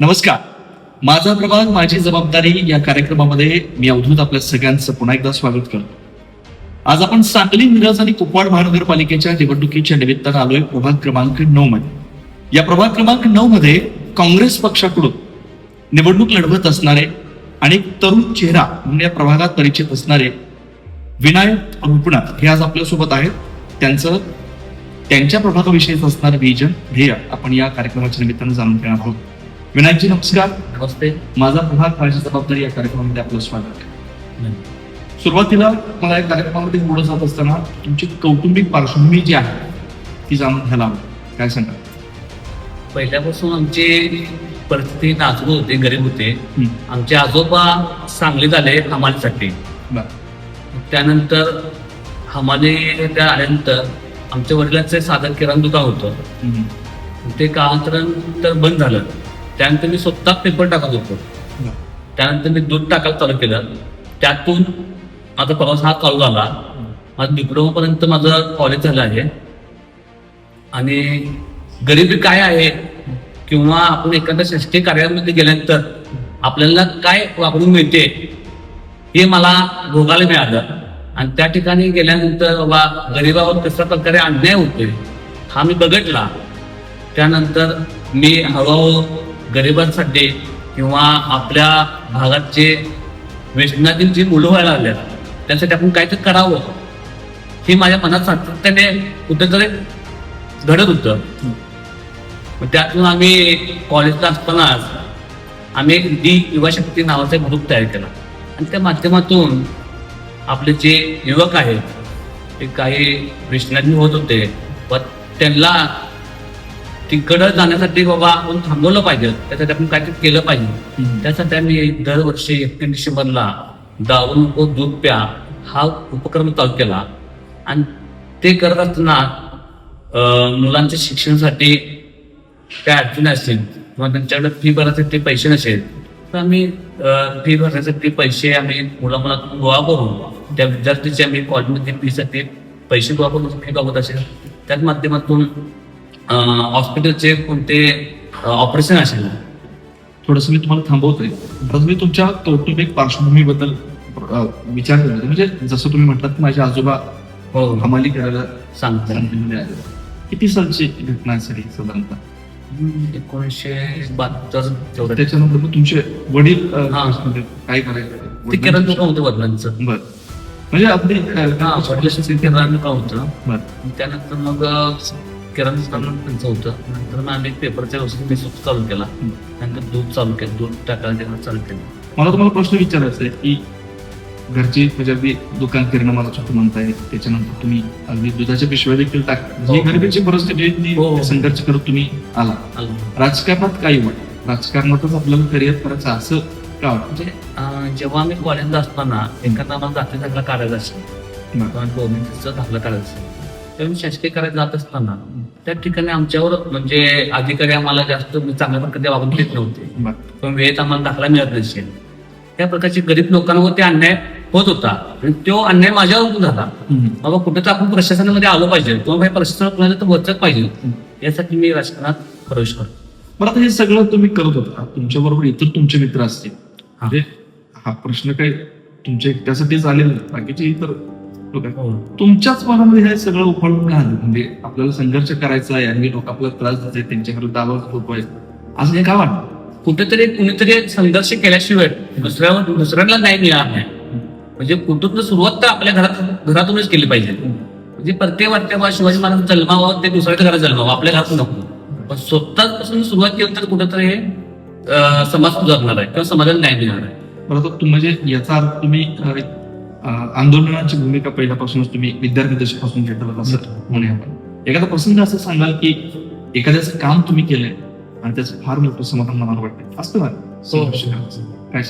नमस्कार. माझा प्रभाग माझी जबाबदारी या कार्यक्रमामध्ये मी अवधूत आपल्या सगळ्यांचं पुन्हा एकदा स्वागत करतो. आज आपण सांगली मिरज आणि कुपवाड महानगरपालिकेच्या निवडणुकीच्या निमित्तानं आलोय प्रभाग क्रमांक नऊ मध्ये. या प्रभाग क्रमांक नऊ मध्ये काँग्रेस पक्षाकडून निवडणूक लढवत असणारे आणि तरुण चेहरा म्हणून या प्रभागात परिचित असणारे विनायक रुपणाथ हे आज आपल्यासोबत आहेत. त्यांचं त्यांच्या प्रभागाविषयीच असणारं विजन ध्येय आपण या कार्यक्रमाच्या निमित्तानं जाणून घेणार आहोत. विनायकजी नमस्कार. नमस्ते. माझा प्रभाग माझी जबाबदारी या कार्यक्रमामध्ये आपलं स्वागत आहे. सुरुवातीला मला या कार्यक्रमामध्ये पुढे जात असताना तुमची कौटुंबिक पार्श्वभूमी जी आहे ती जाणून घ्यायला हवी काय सांगा पहिल्यापासून आमची परिस्थिती नाजूक होते गरीब होते. आमचे आजोबा सांगलीत आले हमालीसाठी. त्यानंतर हमाली त्या आल्यानंतर आमच्या वडिलांचं साधन किराणा दुकान होतं. ते कालांतरानंतर बंद झालं. त्यानंतर मी स्वतः पेपर टाकत होतो. त्यानंतर मी दूध टाकायला चालू केलं. त्यातून माझा प्रवास हा चालू झाला. माझं डिप्लोमा पर्यंत माझं कॉलेज झालं आहे. आणि गरिबी काय आहे? किंवा आपण एखाद्या शासकीय कार्यालयामध्ये गेल्यानंतर आपल्याला काय वापरून मिळते? हे मला भोगायला मिळालं. आणि त्या ठिकाणी गेल्यानंतर बाबा गरिबावर कशा प्रकारे अन्याय होतोय हा मी बघितला. त्यानंतर मी हळूहळू गरिबांसाठी किंवा आपल्या भागाचे व्यसनातील जी मुलं व्हायला लागल्या त्यासाठी आपण काहीतरी करावं. हे माझ्या मनात सातत्याने कुठेतरी घडत होतं. मग त्यातून आम्ही कॉलेजला असतानाच आम्ही एक दी युवा शक्ती नावाचा एक ग्रुप तयार केला. आणि त्या माध्यमातून आपले जे युवक आहेत ते काही व्यसनाधीन होत होते. व त्यांना तिकडं जाण्यासाठी बाबा आपण थांबवलं पाहिजे. त्यासाठी आपण काहीतरी केलं पाहिजे. त्यासाठी आम्ही दरवर्षी एकतीस डिसेंबरला दारू नको दूध प्या हा उपक्रम चालू केला. आणि ते करत असताना मुलांच्या शिक्षणासाठी काय अडचणी असतील किंवा त्यांच्याकडे फी भरण्यासाठी पैसे नसेल तर आम्ही फी भरण्यासाठी पैसे आम्ही मुला मुलातून गोळा करून त्या विद्यार्थ्याचे आम्ही कॉलेजमध्ये फीसाठी पैसे गोळा करून फी बाबत असेल. त्याच माध्यमातून हॉस्पिटलचे कोणते ऑपरेशन असेल थोडस मी तुम्हाला थांबवतोय. आता तुम्ही तुमच्या कौटुंबिक पार्श्वभूमीबद्दल विचार केला म्हणजे जसं तुम्ही म्हटलात की माझे आजोबा हो. हमाली करायला सांगतो सांगलीमध्ये आले किती सालची घटना असेल साधारणतः? एकोणीसशे बहात्तर त्याच्यानंतर मग तुमचे वडील. म्हणजे काय ते करायचं होतं वडिलांचं. बर. म्हणजे हा दुकान होतं. बर. त्यानंतर मग किराणा त्यांचं होतं. नंतर मग आम्ही पेपरच्या व्यवस्थित बिझनेस चालू केला. नंतर दूध चालू केलं. दूध टाकायला चालू केलं. मला तुम्हाला प्रश्न विचारायचा आहे की घरची म्हणजे अगदी दुकान किराणा मला तुम्ही म्हणताय त्याच्यानंतर तुम्ही अगदी दुधाच्या पिशव्या देखील टाक जी हो. गरिबीची परिस्थिती हो. संघर्ष करत तुम्ही आला. राजकारणात काही वाट राजकारणातच आपल्याला करिअर करायचं असं का? वाटतं म्हणजे जेव्हा आम्ही कॉलेजला असताना एखादा आम्हाला जाती दाखला काढायचा असेल गव्हर्नमेंटचा दाखला काढायचा मी शासकीय कार्यात जात असताना त्या ठिकाणी आमच्यावर म्हणजे अधिकारी आम्हाला जास्त चांगल्या प्रकारे वागून घेत नव्हते. पण वेळेत आम्हाला दाखला मिळत नसेल त्या प्रकारचे गरीब लोकांवरती अन्याय होत होता आणि तो अन्याय माझ्यावर झाला. बाबा कुठं तर आपण प्रशासनामध्ये आलो पाहिजे किंवा प्रशासन कुणाला तर वचक पाहिजे यासाठी मी राजकारणात प्रवेश करतो बरं आता हे सगळं तुम्ही करत होता तुमच्या बरोबर इतर तुमचे मित्र असतील हा. म्हणजे हा प्रश्न काही तुमच्या एकट्यासाठीच आलेला. बाकीचे इतर. तुमच्याच मनामध्ये हे सगळं उफाळून आलं म्हणजे आपल्याला संघर्ष करायचा आहे आणि लोक आपल्याला त्रास देत आहेत त्यांच्याकडे दाबा थोपवायचं असं हे का वाटतं? कुठेतरी कुणीतरी संघर्ष केल्याशिवाय दुसऱ्यावर दुसऱ्याला नाही मिळणार नाही. म्हणजे कुठून सुरुवात तर आपल्या घरात घरातूनच केली पाहिजे. म्हणजे प्रत्येक वाटते बा शिवाजी महाराज जन्मावं ते दुसऱ्याच्या घरात जन्मावं आपल्या घरातून नको. पण स्वतःच पासून सुरुवात केली तर कुठेतरी हे समाज सुधारणार आहे किंवा समाजाला न्याय मिळणार आहे. बरं तर तुम- म्हणजे याचा अर्थ तुम्ही आंदोलनाची भूमिका पहिल्यापासूनच तुम्ही विद्यार्थी दशेपासून घेतलं असं म्हणूया आपण. एखादा प्रसंग असं सांगाल की एखाद्याचं काम तुम्ही केलंय आणि त्याचं फार मोठं समाधान मनाला वाटतं? असतं ना. काय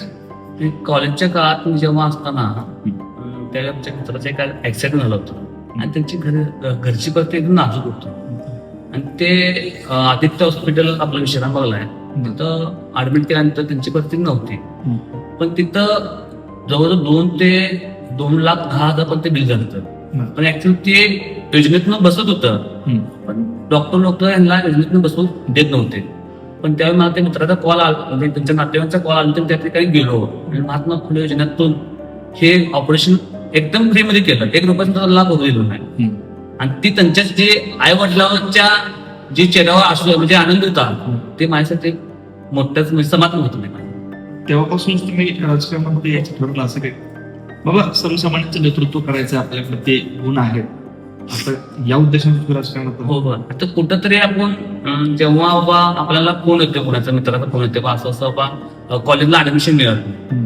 कॉलेजच्या काळात मी जेव्हा असताना अं, त्या आमच्या मित्राचा एक ऍक्सिडेंट झाला होता. आणि त्यांची घर घरची परिस्थिती एकदम नाजूक होती. आणि ते आदित्य हॉस्पिटल आपलं विश्रामबागला आहे. तिथं ऍडमिट केल्यानंतर त्यांची परिस्थिती नव्हती. पण तिथं जवळजवळ दोन ते दोन लाख दहा हजार पण ते बिल झालं होतं. पण ऍक्च्युली ते योजनेतनं बसत होतं. पण डॉक्टर लोक यांना योजनेतनं बसवून देत नव्हते. पण त्यावेळी मला त्या मित्राचा कॉल आला म्हणजे त्यांच्या नातेवाईकांचा कॉल आला तर त्या ठिकाणी गेलो. आणि महात्मा फुले योजनेतून हे ऑपरेशन एकदम फ्रीमध्ये केलं. एक रुपयाचा लाभ होऊ दिला नाही. आणि ती त्यांच्या जे आई वडिलांच्या जे चेहऱ्यावर असू म्हणजे आनंद होता ते माझ्यासाठी मोठ्याच म्हणजे समाधान होतं नाही. तेव्हापासूनच तुम्ही राजकारणामध्ये यायचं ठरवलं असं काही बाबा सर्वसामान्यांचं नेतृत्व करायचं आपल्याकडे गुण आहेत. आता या उद्देशाने तुम्ही राजकारणात हो हो. आता कुठंतरी आपण जेव्हा बाबा आपल्याला फोन येतो कोणाचा मित्राचा फोन येतो? असं असं बाबा कॉलेजला ऍडमिशन मिळालं हम्म.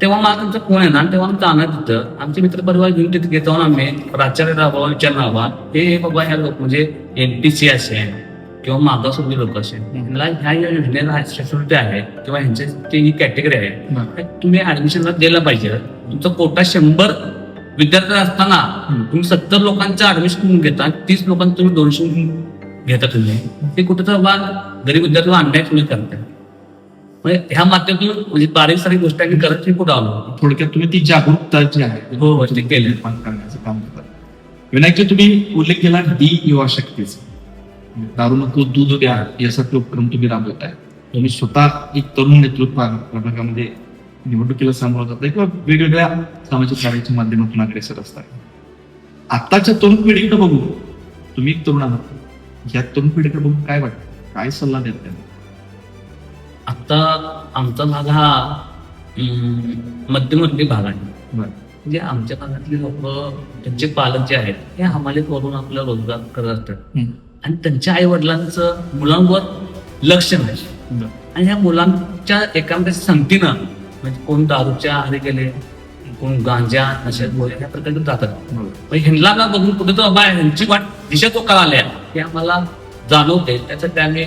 तेव्हा मला त्यांचा फोन येणार? तेव्हा आम्ही जाणार तिथं. आमचे मित्र परिवार घेऊन तिथे घेत जाऊन आम्ही प्राचार्य बाबा विचारणार हे बाबा ह्या लोक म्हणजे एनटीसी असेल किंवा मागासवर्गीय लोक असेल ह्यांना ह्या या योजनेला शिष्यवृत्ती आहे किंवा ह्यांची ही कॅटेगरी आहे. तुम्ही ऍडमिशनला द्यायला पाहिजे. तुमचा कोटा शंभर विद्यार्थी असताना तुम्ही सत्तर लोकांचं ऍडमिशन घेता तीस लोकांचं तुम्ही दोनशे घेता तुम्ही. ते कुठं तर बा गरीब विद्यार्थ्यांना अन्याय तुम्ही करताय. म्हणजे ह्या माध्यमातून म्हणजे बारीक सारी गोष्टी आम्ही करत कुठं आलो. थोडक्यात तुम्ही ती जागरूकता जी आहे हो, हो, ते केलं. निर्माण करण्याचं काम करतात विनायकजी तुम्ही उल्लेख केला डी युवा शक्तीचा. दारू नको दूध द्या यासारखे उपक्रम तुम्ही राबवताय. तुम्ही स्वतः एक तरुण नेतृत्व प्रभागामध्ये निवडणुकीला सामोरं जाताय किंवा वेगवेगळ्या सामाजिक कार्याच्या माध्यमातून अग्रेसर असतात आताच्या तरुण पिढीकडे बघू. तुम्ही एक तरुण आहात. या तरुण पिढीकडे बघून काय वाटतं? काय सल्ला देत आता आमचा भाग हा मध्यमवर्गीय भाग आहे. बरं. म्हणजे आमच्या भागातले लोक त्यांचे पालक जे आहेत हे हमाले करून आपला रोजगार करत असतात. आणि त्यांच्या आई वडिलांचं मुलांवर लक्ष नाही. आणि ह्या मुलांच्या एकामेकाच्या संगतीनं म्हणजे कोण दारूच्या आधी गेले कोण गांजा नशेत वगैरे ह्या प्रकारे जातात. ह्यांना ना बघून कुठे तर बाबा ह्यांची वाट दिशा तो का आल्या हे आम्हाला जाणवते. त्यासाठी आम्ही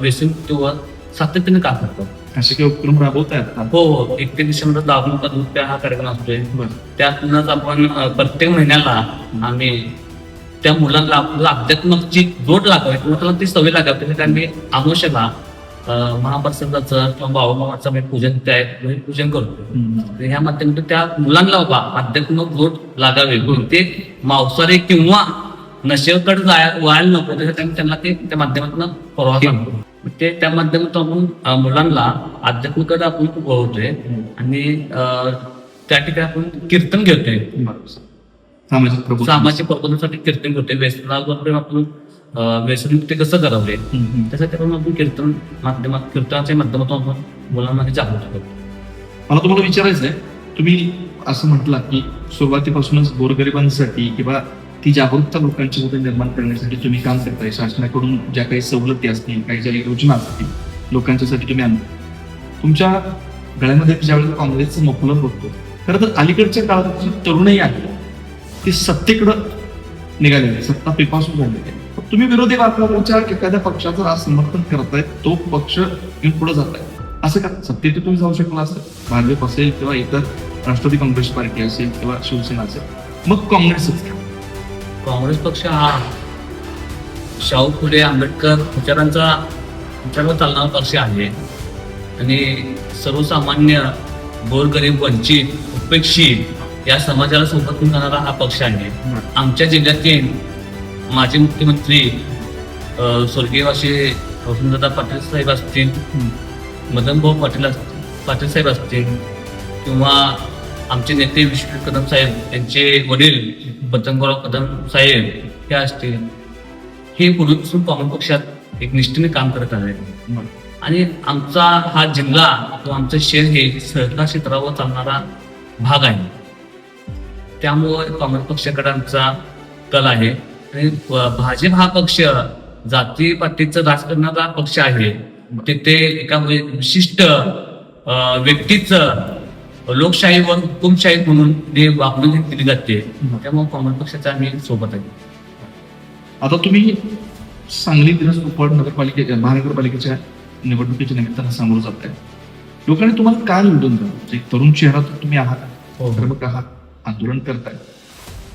बेसिन किंवा सातत्याने काम करतो. असे काही उपक्रम राबवतायत का? हो हो. एकतीस डिसेंबर प्या हा कार्यक्रम असतोय. त्यातूनच आपण प्रत्येक महिन्याला आम्ही त्या मुलांना आपल्याला अध्यात्माची जोड लागावी किंवा त्याला ती सवय लागावी. आम्ही आमोशाला महाप्रसादाचं किंवा बाबामाचं आम्ही पूजन त्या म्हणजे पूजन करतो. ह्या माध्यमातून त्या मुलांना बाबा आध्यात्मिक जोड लागावे. ते मांसाहारी किंवा नशेकडे जाय व्हायला नको त्यासाठी त्यांना ते त्या माध्यमातून परवा सांगतो. ते त्या माध्यमातून आपण मुलांना आध्यात्मिकडे आपण वळवतोय आणि त्या ठिकाणी आपण कीर्तन घेतोय. सामाजिक प्रबोधन सामाजिक प्रबोधनासाठी कीर्तन करतोय. व्यसनावर आपण व्यसनमुक्ती कसं करावे. त्यासाठी आपण आपण कीर्तन माध्यमात कीर्तनाच्या माध्यमातून आपण मुलांमध्ये जागृत करतो. मला तुम्हाला विचारायचं आहे तुम्ही असं म्हटलं की सुरुवातीपासूनच गोरगरिबांसाठी किंवा ती जागरूकता लोकांच्या मध्ये निर्माण करण्यासाठी तुम्ही काम करताय. शासनाकडून ज्या काही सवलती असतील काही ज्या योजना असतील लोकांच्यासाठी तुम्ही आणता. तुमच्या गळ्यामध्ये ज्यावेळेला काँग्रेसचं मफलर होतो खरं तर अलीकडच्या काळात तरुणही आहे ती सत्तेकडं निघालेली आहे सत्ता पिपासून झालेली आहे तुम्ही विरोधी वातावरणाच्या एखाद्या पक्षाचं आज समर्थन करताय तो पक्ष घेऊन पुढे जात आहे असं का? सत्तेत तुम्ही जाऊ शकला असं भाजप असेल किंवा इतर राष्ट्रवादी काँग्रेस पार्टी असेल किंवा शिवसेना असेल मग काँग्रेसच काँग्रेस पक्ष हा शाहू फुले आंबेडकर विचारांचा विचारावर चालणारा पक्ष आहे. आणि सर्वसामान्य गोरगरीब वंचित उपेक्षित या समाजाला सोबत घेऊन जाणारा हा पक्ष आहे. आमच्या जिल्ह्यातील माजी मुख्यमंत्री स्वर्गीय असे वसंतदादा पाटील साहेब असतील मदन भाऊ पाटील पाटील साहेब असतील किंवा आमचे नेते विष्णू कदम साहेब यांचे वडील पतंगराव कदम साहेब हे असतील. हे पूर्वीपासून काँग्रेस पक्षात एक निष्ठेने काम करत आहेत. आणि आमचा हा जिल्हा किंवा आमचं शहर हे सहकार क्षेत्रावर चालणारा भाग आहे. त्यामुळे काँग्रेस पक्षाकडे आमचा कल आहे. आणि भाजप हा पक्ष जाती पातीचं राजकारणाचा पक्ष आहे. तिथे एका वि- विशिष्ट व्यक्तीचं लोकशाहीवर हुकुमशाही म्हणून ते वापरून दिली जाते. त्यामुळे काँग्रेस पक्षाच्या आम्ही सोबत आहे. आता तुम्ही सांगली दिवस उपड नगरपालिकेच्या महानगरपालिकेच्या निवडणुकीच्या निमित्तानं सामोरं जात आहे लोकांनी तुम्हाला काय निवडून द्यावं एक तरुण चेहरा तुम्ही आहात. हो. आहात आंदोलन करताय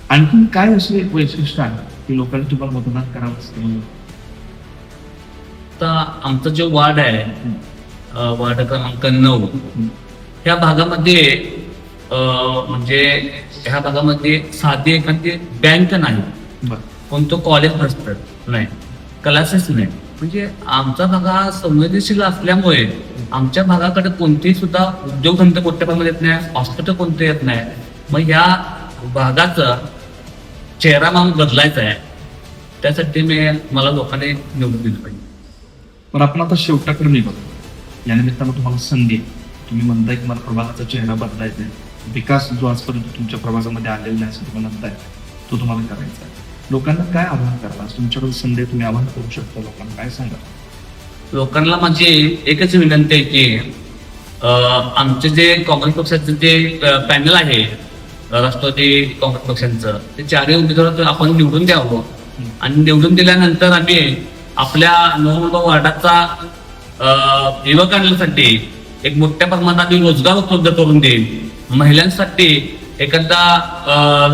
आणखीन काय असे वैशिष्ट्य आहे की लोकांनी तुम्हाला मतदान करावं असं म्हणून? आता आमचा जो वार्ड आहे वार्ड क्रमांक नऊ ह्या भागामध्ये म्हणजे ह्या भागामध्ये साधी एखादी बँक नाही. कोणतं कॉलेज नसतं. नाही. क्लासेस नाही. म्हणजे आमचा भाग हा संवेदनशील असल्यामुळे आमच्या भागाकडे कोणतेही सुद्धा उद्योगधंदे मोठ्या प्रमाणात येत नाही हॉस्पिटल कोणते येत नाही. मग या भागाचा चेहरा मागून बदलायचा आहे. त्यासाठी मी मला लोकांनी निवडून दिलं पाहिजे. पण आपण आता शेवटाकडे नाही बघतो. या निमित्तानं तुम्हाला संधी. तुम्ही म्हणताय की मला प्रभागाचा चेहरा बदलायचा आहे. विकास जो आजपर्यंत तुमच्या प्रभागामध्ये आलेला नाही असं तुम्ही म्हणताय तो तुम्हाला करायचा आहे. लोकांना काय आव्हान करायला आज तुमच्याकडे संधी तुम्ही आव्हान करू शकता लोकांना. काय सांगा लोकांना माझी एकच विनंती आहे की आमचे जे काँग्रेस पक्षाचं जे पॅनल आहे राष्ट्रवादी काँग्रेस पक्षांचं. ते चारही उमेदवार आपण निवडून द्यावं. आणि निवडून दिल्यानंतर आम्ही आपल्या नवमुंबई वार्डाचा युवकांसाठी एक मोठ्या प्रमाणात आम्ही रोजगार उपलब्ध करून देईल महिलांसाठी एखादा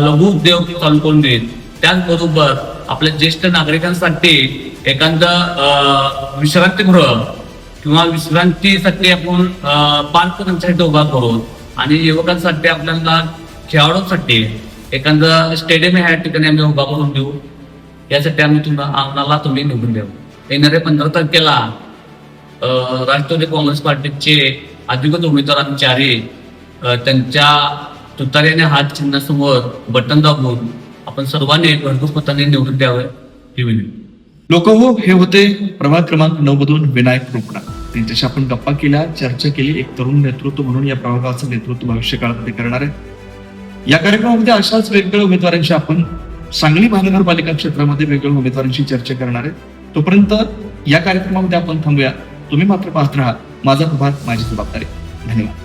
लघु उद्योग चालू करून देईल त्याचबरोबर आपल्या ज्येष्ठ नागरिकांसाठी एखादं विश्रांतीगृह किंवा विश्रांतीसाठी आपण पार्क त्यांच्यासाठी उभा करू आणि युवकांसाठी आपल्याला खेळाडूंसाठी एखादं स्टेडियम ह्या ठिकाणी आम्ही उभा करून देऊ. यासाठी आम्ही तुम्हाला आम्हाला तुम्ही निवडून देऊ येणाऱ्या पंधरा तारखेला राष्ट्रवादी काँग्रेस पार्टीचे अधिकृत उमेदवार आम्ही त्यांच्या तुतारीने हात चिन्हासमोर बटन दाबून आपण सर्वांनी भरपूर मताने निवडून द्यावे ही विनंती. लोक हो हे होते प्रभाग क्रमांक नऊ मधून विनायक रोकडा त्यांच्याशी आपण गप्पा केल्या चर्चा केली एक तरुण नेतृत्व म्हणून या प्रभागाचं नेतृत्व भविष्य काळामध्ये करणार आहे. या कार्यक्रमामध्ये अशाच वेगवेगळ्या उमेदवारांशी आपण सांगली महानगरपालिका क्षेत्रामध्ये वेगवेगळ्या उमेदवारांशी चर्चा करणार आहे. तोपर्यंत या कार्यक्रमामध्ये आपण थांबूया. तुम्ही मात्र पाहत राहा. माझा प्रभात माझी जबाबदारी. धन्यवाद.